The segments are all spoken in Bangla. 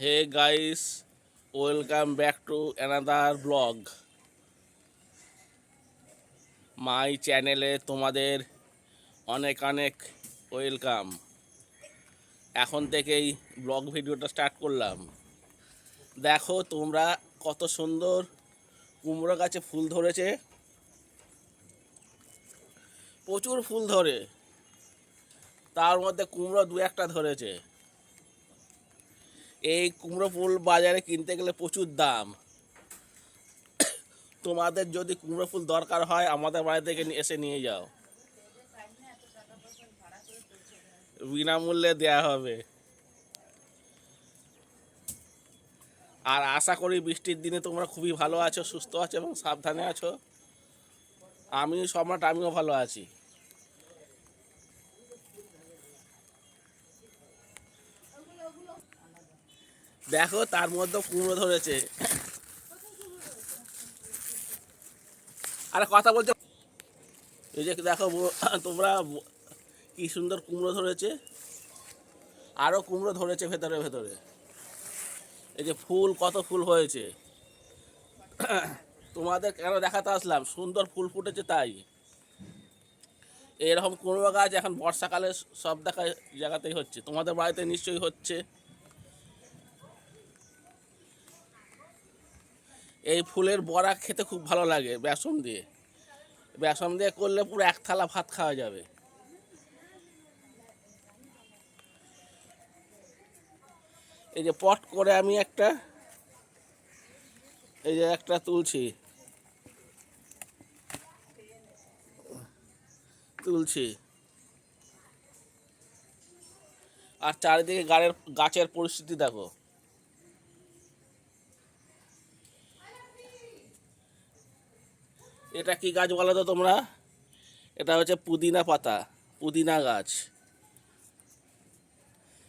Hey guys welcome back to another blog my চ্যানেলে তোমাদের অনেক অনেক ওয়েলকাম এখন থেকেই ব্লগ ভিডিওটা স্টার্ট করলাম। দেখো তোমরা কত সুন্দর কুমড়ো গাছে ফুল ধরেছে। প্রচুর ফুল ধরে। তার মধ্যে কুমড়ো দু একটা ধরেছে। এই কুমড়ো ফুল বাজারে কিনতে গেলে প্রচুর দাম। তোমাদের যদি কুমড়ো ফুল দরকার হয়, আমাদের বাড়ি থেকে এসে নিয়ে যাও। বিনামূল্যে দেয়া হবে। আর আশা করি বৃষ্টির দিনে তোমরা খুবই ভালো আছো, সুস্থ আছো এবং সাবধানে আছো। আমি সম্রাট আমিও ভালো আছি। দেখো তার মধ্যে কুমড়ো ধরেছে। আরে কথা বলছো এই যে দেখো তোমরা কি সুন্দর কুমড়ো ধরেছে। আরও কুমড়ো ধরেছে ভেতরে ভেতরে। এই যে ফুল কত ফুল হয়েছে। তোমাদের কেন দেখাতে আসলাম? সুন্দর ফুল ফুটেছে তাই। এরকম কুমড়ো গাছ এখন বর্ষাকালে সব দেখা জায়গাতেই হচ্ছে। তোমাদের বাড়িতে নিশ্চয়ই হচ্ছে। এই ফুলের বড়া খেতে খুব ভালো লাগে বেসন দিয়ে। বেসন দিয়ে করলে পুরো এক থালা ভাত খাওয়া যাবে। এই যে পট করে আমি একটা, এই যে একটা তুলছি। তুলছি। আর চারিদিকে গাড়ের, গাছের পরিস্থিতি দেখো। এটা কি গাছ বলো তো তোমরা? এটা হচ্ছে পুদিনা পাতা, পুদিনা গাছ।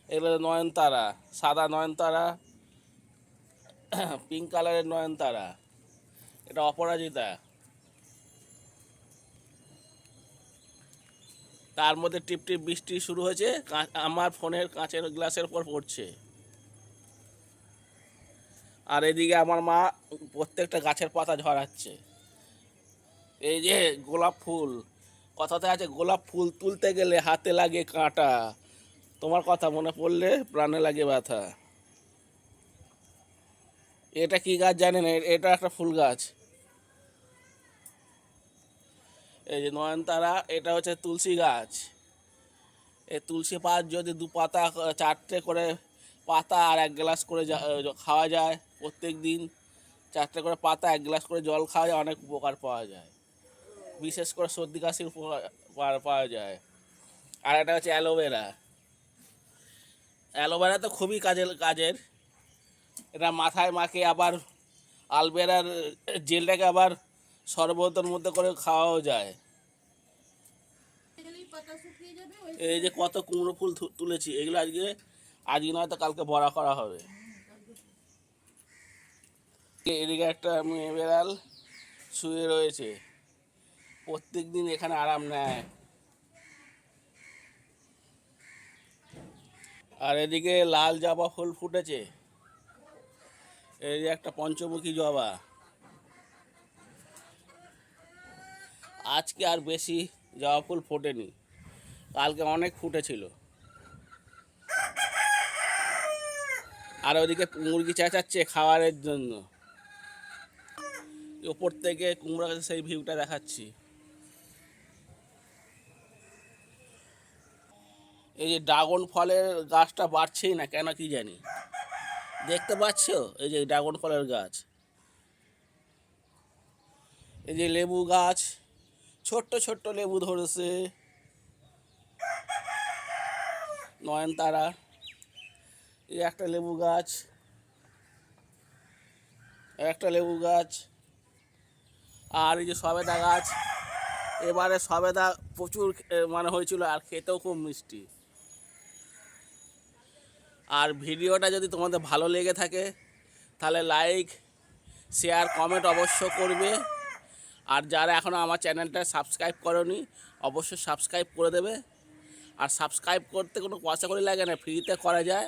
এগুলো নয়নতারা, সাদা নয়নতারা পিঙ্ক কালারের নয়নতারা। এটা অপরাজিতা। তার মধ্যে টিপ টিপ বৃষ্টি শুরু হয়েছে আমার ফোনের কাঁচের গ্লাসের উপর পড়ছে। আর এদিকে আমার মা প্রত্যেকটা গাছের পাতা ঝরাচ্ছে। এই যে গোলাপ ফুল, কথাতে আছে গোলাপ ফুল তুলতে গেলে হাতে লাগে কাঁটা। তোমার কথা মনে পড়লে প্রাণে লাগে ব্যথা। এটা কি গাছ জানেন? এটা একটা ফুল গাছ। এই যে নয়নতারা, এটা হচ্ছে তুলসী গাছ। এই তুলসী পাত যদি দু পাতা চারটে করে পাতা আর এক গ্লাস করে খাওয়া যায় প্রত্যেক দিন, চারটে করে পাতা এক গ্লাস করে জল খাওয়া যায়, অনেক উপকার পাওয়া যায়। বিশেষ করে সর্দি কাশির পাওয়া- যায়। আর এটা হচ্ছে অ্যালোভেরা। অ্যালোভেরা তো খুবই কাজের কাজের। এটা মাথায় মাখে আবার আলবেরার জেলটাকে আবার শরবতের মধ্যে করে খাওয়াও যায়। এই যে কত কুমড়ো ফুল তুলেছি এগুলো আজকে আজকে নয়তো কালকে বড়া করা হবে। এদিকে একটা মেয়ে বেড়াল শুয়ে রয়েছে। প্রত্যেক দিন এখানে আরাম নেয়। আর এদিকে লাল জবা ফুল ফুটেছে। এই একটা পঞ্চমুখী জবা। আজকে আর বেশি জবা ফুল ফোটেনি। কালকে অনেক ফুটেছিল। আর ওদিকে মুরগি চেঁচাচ্ছে খাবারের জন্য। ওপর থেকে কুমড়া গাছের সেই ভিউটা দেখাচ্ছি। এই যে ড্রাগন ফলের গাছটা বাড়ছেই না, কেন কি জানি? দেখতে পাচ্ছ? এই যে ড্রাগন ফলের গাছ। এই যে লেবু গাছ, ছোট্ট ছোট্ট লেবু ধরেছে। নয়নতারা, এই একটা লেবু গাছ। একটা লেবু গাছ। আর এই যে সবেদা গাছ। এবারে সবেদা প্রচুর মানে হয়েছিল আর খেতেও খুব মিষ্টি। আর ভিডিওটা যদি তোমাদের ভালো লেগে থাকে, তাহলে লাইক শেয়ার কমেন্ট অবশ্য করবে। আর যারা এখনও আমার চ্যানেলটা সাবস্ক্রাইব করনি, অবশ্যই সাবস্ক্রাইব করে দেবে। আর সাবস্ক্রাইব করতে কোনো পয়সা করে লাগে না ফ্রিতে করা যায়।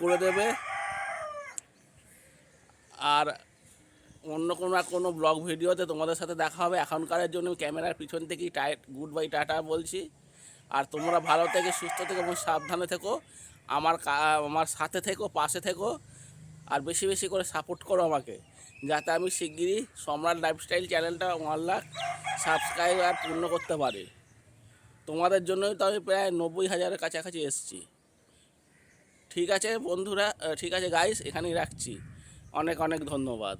করে দেবে। আর অন্য কোনো কোনো ব্লগ ভিডিওতে তোমাদের সাথে দেখা হবে। এখনকারের জন্য ক্যামেরার পিছন থেকেই টাইট গুড বাই টাটা বলছি। আর তোমরা ভালো থেকে, সুস্থ থেকে এবং সাবধানে থেকো। আমার আমার সাথে থেকো, পাশে থেকো, আর বেশি বেশি করে সাপোর্ট করো আমাকে। যাতে আমি শিগগিরই সম্রাট লাইফস্টাইল চ্যানেলটা ওয়ান লাখ সাবস্ক্রাইবার পূর্ণ করতে পারি। তোমাদের জন্যই তো আমি প্রায় নব্বই হাজারের কাছাকাছি এসেছি। ঠিক আছে বন্ধুরা ঠিক আছে গাইস এখানেই রাখছি। অনেক অনেক ধন্যবাদ।